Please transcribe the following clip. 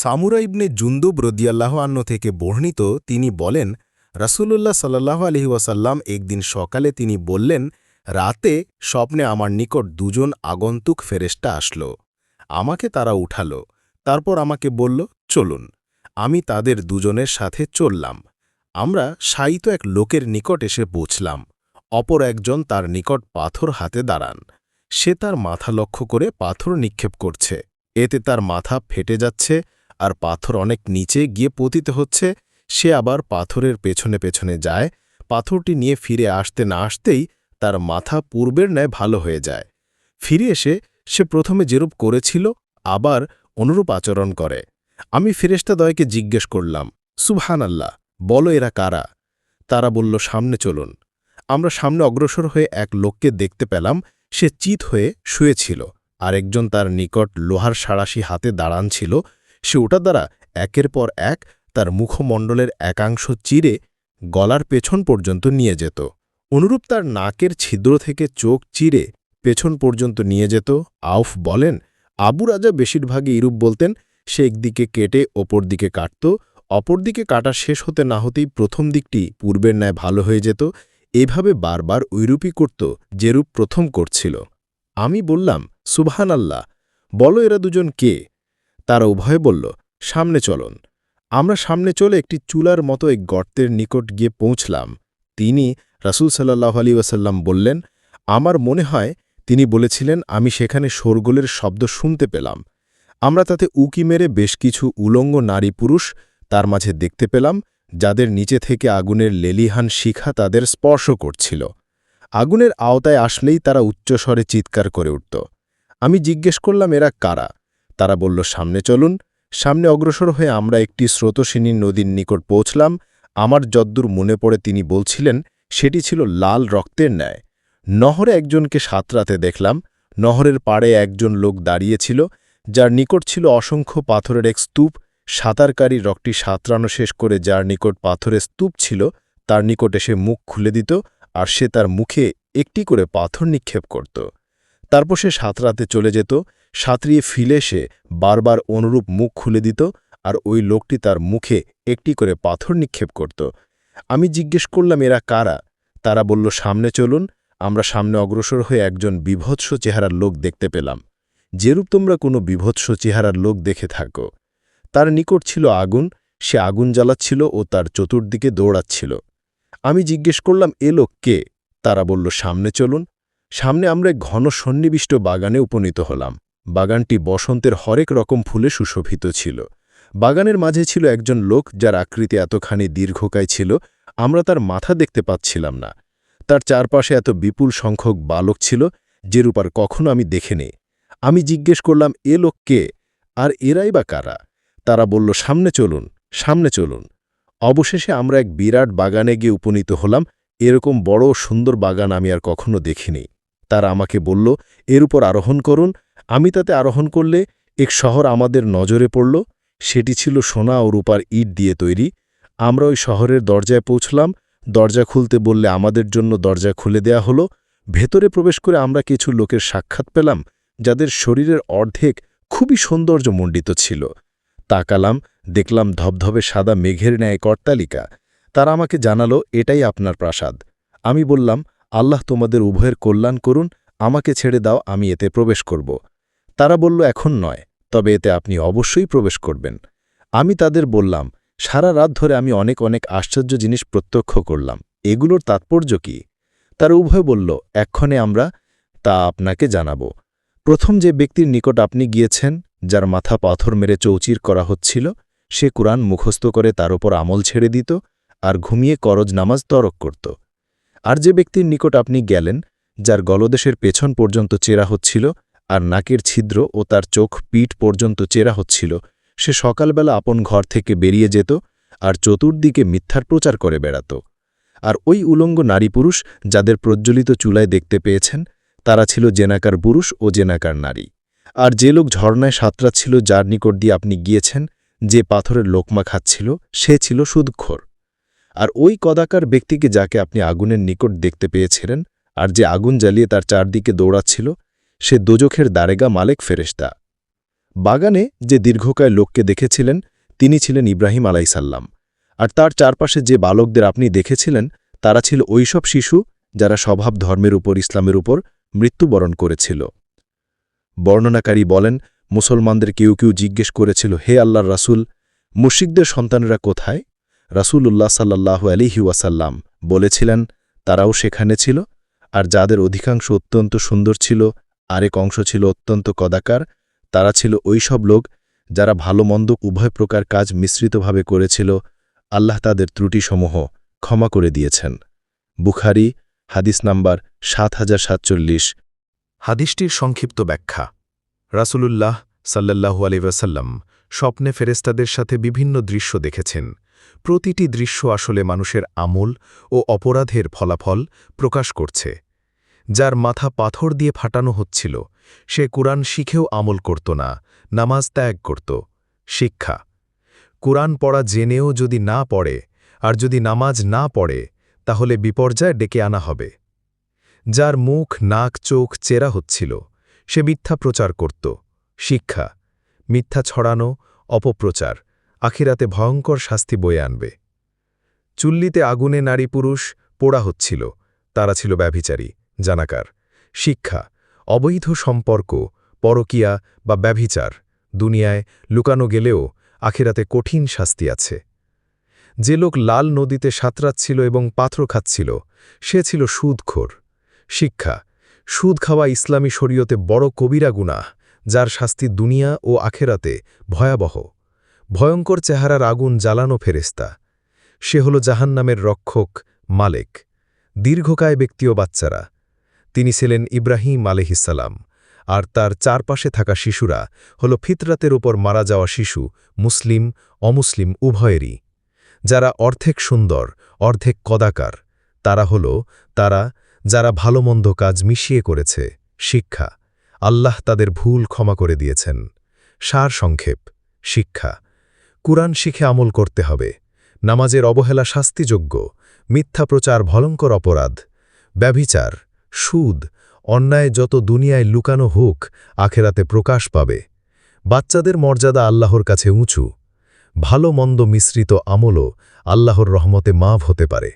সামুরা ইবনে জুন্দুব রদিয়াল্লাহ আন্ন থেকে বর্ণিত, তিনি বলেন, রাসূলুল্লাহ সাল্লাহ আলহি ওয়াসাল্লাম একদিন সকালে তিনি বললেন, রাতে স্বপ্নে আমার নিকট দুজন আগন্তুক ফেরেস্টা আসল। আমাকে তারা উঠালো। তারপর আমাকে বলল, চলুন, আমি তাদের দুজনের সাথে চললাম। আমরা শায়িত এক লোকের নিকট এসে পৌঁছলাম। অপর একজন তার নিকট পাথর হাতে দাঁড়ান। সে তার মাথা লক্ষ্য করে পাথর নিক্ষেপ করছে। এতে তার মাথা ফেটে যাচ্ছে আর পাথর অনেক নিচে গিয়ে পতিত হচ্ছে, সে আবার পাথরের পেছনে পেছনে যায়। পাথরটি নিয়ে ফিরে আসতে না আসতেই তার মাথা পূর্বের ন্যায় ভালো হয়ে যায়। ফিরে এসে সে প্রথমে যেরূপ করেছিল, আবার অনুরূপ আচরণ করে। আমি ফেরেস্তাদয়কে জিজ্ঞেস করলাম সুবহান আল্লাহ বলো এরা কারা? তারা বলল, সামনে চলুন। আমরা সামনে অগ্রসর হয়ে এক লোককে দেখতে পেলাম, সে চিত হয়ে শুয়েছিল। আরেকজন তার নিকট লোহার সাড়াশি হাতে দাঁড়ান ছিল সে ওটা দ্বারা একের পর এক তার মুখমণ্ডলের একাংশ চিরে গলার পেছন পর্যন্ত নিয়ে যেত। অনুরূপ তার নাকের ছিদ্র থেকে চোখ চিরে পেছন পর্যন্ত নিয়ে যেত। আউফ বলেন, আবু রাজা বেশিরভাগই ইরূপ বলতেন, সে একদিকে কেটে ওপর দিকে কাটত, অপর দিকে কাটা শেষ হতে না হতেই প্রথম দিকটি পূর্বের ন্যায় ভালো হয়ে যেত, এভাবে বারবার ঐরূপই করত যেরূপ প্রথম করছিল। আমি বললাম সুবহান আল্লাহ বলো এরা দুজন কে? তারা উভয়ে বলল, সামনে চলন। আমরা সামনে চলে একটি চুলার মতো এক গর্তের নিকট গিয়ে পৌঁছলাম। তিনি রাসুল সাল্লাহ আলী ওয়াসাল্লাম বললেন, আমার মনে হয় তিনি বলেছিলেন, আমি সেখানে শোরগোলের শব্দ শুনতে পেলাম। আমরা তাতে উকি মেরে বেশ কিছু উলঙ্গ নারী পুরুষ তার মাঝে দেখতে পেলাম, যাদের নিচে থেকে আগুনের লেলিহান শিখা তাদের স্পর্শ করছিল। আগুনের আওতায় আসলেই তারা উচ্চস্বরে চিৎকার করে উঠত। আমি জিজ্ঞেস করলাম, এরা কারা? তারা বলল, সামনে চলুন। সামনে অগ্রসর হয়ে আমরা একটি স্রোতসিনী নদীর নিকট পৌঁছলাম। আমার যদ্দূর মনে পড়ে তিনি বলছিলেন, সেটি ছিল লাল রক্তের ন্যায়। নহরে একজনকে সাঁতরাতে দেখলাম। নহরের পাড়ে একজন লোক দাঁড়িয়েছিল, যার নিকট ছিল অসংখ্য পাথরের এক স্তূপ। সাঁতারকারী রকটি সাঁতরানো শেষ করে যার নিকট পাথরের স্তূপ ছিল, তার নিকট এসে মুখ খুলে দিত আর সে তার মুখে একটি করে পাথর নিক্ষেপ করত। তারপর সে সাঁতরাতে চলে যেত। সাঁতরিয়ে ফিলে সে বারবার অনুরূপ মুখ খুলে দিত আর ওই লোকটি তার মুখে একটি করে পাথর নিক্ষেপ করত। আমি জিজ্ঞেস করলাম, এরা কারা? তারা বলল, সামনে চলুন, আমরা সামনে অগ্রসর হয়ে একজন বিভৎস চেহারার লোক দেখতে পেলাম। যেরূপ তোমরা কোনো বিভৎস চেহারার লোক দেখে থাকো। তার নিকট ছিল আগুন, সে আগুন জ্বালাচ্ছিল ও তার চতুর্দিকে দৌড়াচ্ছিল। আমি জিজ্ঞেস করলাম, এ লোক কে? তারা বলল, সামনে চলুন, সামনে আমরা ঘন সন্নিবিষ্ট বাগানে উপনীত হলাম। বাগানটি বসন্তের হরেক রকম ফুলে সুশোভিত ছিল। বাগানের মাঝে ছিল একজন লোক যার আকৃতি এতখানি দীর্ঘকায় ছিল, আমরা তার মাথা দেখতে পাচ্ছিলাম না। তার চারপাশে এত বিপুল সংখ্যক বালক ছিল যেরূপ আর কখনো আমি দেখেনি। আমি জিজ্ঞেস করলাম, এ লোক কে? আর এরাই বা কারা? তারা বলল, সামনে চলুন সামনে চলুন। অবশেষে আমরা এক বিরাট বাগানে গিয়ে উপনীত হলাম। এরকম বড় সুন্দর বাগান আমি আর কখনো দেখিনি। তারা আমাকে বলল, এর উপর আরোহণ করুন আমি তাতে আরোহণ করলে এক শহর আমাদের নজরে পড়ল, সেটি ছিল সোনা ও রূপার ইট দিয়ে তৈরি। আমরা ওই শহরের দরজায় পৌঁছলাম, দরজা খুলতে বললে আমাদের জন্য দরজা খুলে দেয়া হলো। ভেতরে প্রবেশ করে আমরা কিছু লোকের সাক্ষাৎ পেলাম, যাদের শরীরের অর্ধেক খুবই সৌন্দর্যমণ্ডিত ছিল। তাকালাম, দেখলাম ধবধবে সাদা মেঘের ন্যায় কর্তালিকা। তারা আমাকে জানালো, এটাই আপনার প্রাসাদ। আমি বললাম, আল্লাহ তোমাদের উভয়ের কল্যাণ করুন, আমাকে ছেড়ে দাও, আমি এতে প্রবেশ করব। তারা বলল, এখন নয়, তবে এতে আপনি অবশ্যই প্রবেশ করবেন। আমি তাদের বললাম, সারা রাত ধরে আমি অনেক অনেক আশ্চর্য জিনিস প্রত্যক্ষ করলাম। এগুলোর তাৎপর্য কি? তার উভয় বলল, এক্ষণে আমরা তা আপনাকে জানাব। প্রথম যে ব্যক্তির নিকট আপনি গিয়েছেন, যার মাথা পাথর মেরে চৌচির করা হচ্ছিল, সে কুরআন মুখস্থ করে তার ওপর আমল ছেড়ে দিত আর ঘুমিয়ে করজ নামাজ তরক করত। আর যে ব্যক্তির নিকট আপনি গেলেন, যার গলদেশের পেছন পর্যন্ত চেরা হচ্ছিল আর নাকের ছিদ্র ও তার চোখ পিঠ পর্যন্ত চেরা হচ্ছিল। সে সকালবেলা আপন ঘর থেকে বেরিয়ে যেত আর চতুর্দিকে মিথ্যার প্রচার করে বেড়াত। আর ওই উলঙ্গ নারী পুরুষ যাদের প্রজ্বলিত চুলায় দেখতে পেয়েছেন, তারা ছিল জেনাকার পুরুষ ও জেনাকার নারী। আর যে লোক ঝর্ণায় সাঁতরাচ্ছিল যার নিকট দিয়ে আপনি গিয়েছেন, যে পাথরের লোকমা খাচ্ছিল, সে ছিল সুদখোর। আর ওই কদাকার ব্যক্তিকে যাকে আপনি আগুনের নিকট দেখতে পেয়েছিলেন, আর যে আগুন জ্বালিয়ে তার চারদিকে দৌড়াচ্ছিল সে দোজখের দারেগা মালেক ফেরেস্তা বাগানে যে দীর্ঘকায় লোককে দেখেছিলেন, তিনি ছিলেন ইব্রাহিম আলাইসাল্লাম আর তার চারপাশে যে বালকদের আপনি দেখেছিলেন, তারা ছিল ওইসব শিশু যারা স্বভাব ধর্মের উপর, ইসলামের উপর মৃত্যুবরণ করেছিল। বর্ণনাকারী বলেন, মুসলমানদের কেউ কেউ জিজ্ঞেস করেছিল, হে আল্লাহর রাসূল মুশিকদের সন্তানরা কোথায়? রাসূলুল্লাহ সাল্লাল্লাহু আলিহি ওয়াসাল্লাম বলেছিলেন, তারাও সেখানে ছিল, আর যাদের অধিকাংশ অত্যন্ত সুন্দর ছিল আরেক অংশ ছিল অত্যন্ত কদাকার, তারা ছিল ওই সব লোক যারা ভালো মন্দ উভয় প্রকার কাজ মিশ্রিতভাবে করেছিল। আল্লাহ তাদের ত্রুটিসমূহ ক্ষমা করে দিয়েছেন। বুখারি, হাদিস নাম্বার সাত হাজার সাতচল্লিশ। হাদিসটির সংক্ষিপ্ত ব্যাখ্যা। রাসূলুল্লাহ সাল্লাল্লাহু আলি ওয়াসাল্লাম স্বপ্নে ফেরেস্তাদের সাথে বিভিন্ন দৃশ্য দেখেছেন। প্রতিটি দৃশ্য আসলে মানুষের আমল ও অপরাধের ফলাফল প্রকাশ করছে। যার মাথা পাথর দিয়ে ফাটানো হচ্ছিল। সে কুরআন শিখেও আমল করত না, নামাজ ত্যাগ করত। শিক্ষা। কুরআন পড়া জেনেও যদি না পড়ে, আর যদি নামাজ না পড়ে, তাহলে বিপর্যয় ডেকে আনা হবে। যার মুখ, নাক, চোখ চেরা হচ্ছিল, সে মিথ্যা প্রচার করত। শিক্ষা। মিথ্যা ছড়ানো, অপপ্রচার, আখিরাতে ভয়ঙ্কর শাস্তি বয়ে আনবে। চুল্লিতে আগুনে নারী পুরুষ পোড়া হচ্ছিল, তারা ছিল ব্যভিচারী। জানাকার, শিক্ষা, অবৈধ সম্পর্ক, পরকিয়া বা ব্যভিচার, দুনিয়ায় লুকানো গেলেও আখিরাতে কঠিন শাস্তি আছে। যে লোক লাল নদীতে সাঁতরাচ্ছিল এবং পাথর খাচ্ছিল, সে ছিল সুদখোর। শিক্ষা, সুদ খাওয়া ইসলামী শরীয়তে বড় কবিরা গুনাহ, যার শাস্তি দুনিয়া ও আখেরাতে ভয়াবহ। ভয়ঙ্কর চেহারার আগুন জ্বালানো ফেরেস্তা সে হল জাহান্নামের রক্ষক মালেক। দীর্ঘকায় ব্যক্তি ও বাচ্চারা। তিনি ছিলেন ইব্রাহিম আলহিসাল্লাম আর তার চারপাশে থাকা শিশুরা হল ফিতরাতের ওপর মারা যাওয়া শিশু, মুসলিম, অমুসলিম উভয়েরই। যারা অর্ধেক সুন্দর, অর্ধেক কদাকার, তারা হল তারা যারা ভালোমন্দ কাজ মিশিয়ে করেছে, শিক্ষা। আল্লাহ তাদের ভুল ক্ষমা করে দিয়েছেন। সার সংক্ষেপ, শিক্ষা। কুরআন শিখে আমল করতে হবে। নামাজের অবহেলা শাস্তিযোগ্য, মিথ্যা প্রচার ভলঙ্কর অপরাধ। ব্যভিচার সুদ, অন্যায় যত দুনিয়ায় লুকানো হোক, আখেরাতে প্রকাশ পাবে। বাচ্চাদের মর্যাদা আল্লাহর কাছে উঁচু। ভালো মন্দ মিশ্রিত আমলও আল্লাহর রহমতে মাভ হতে পারে।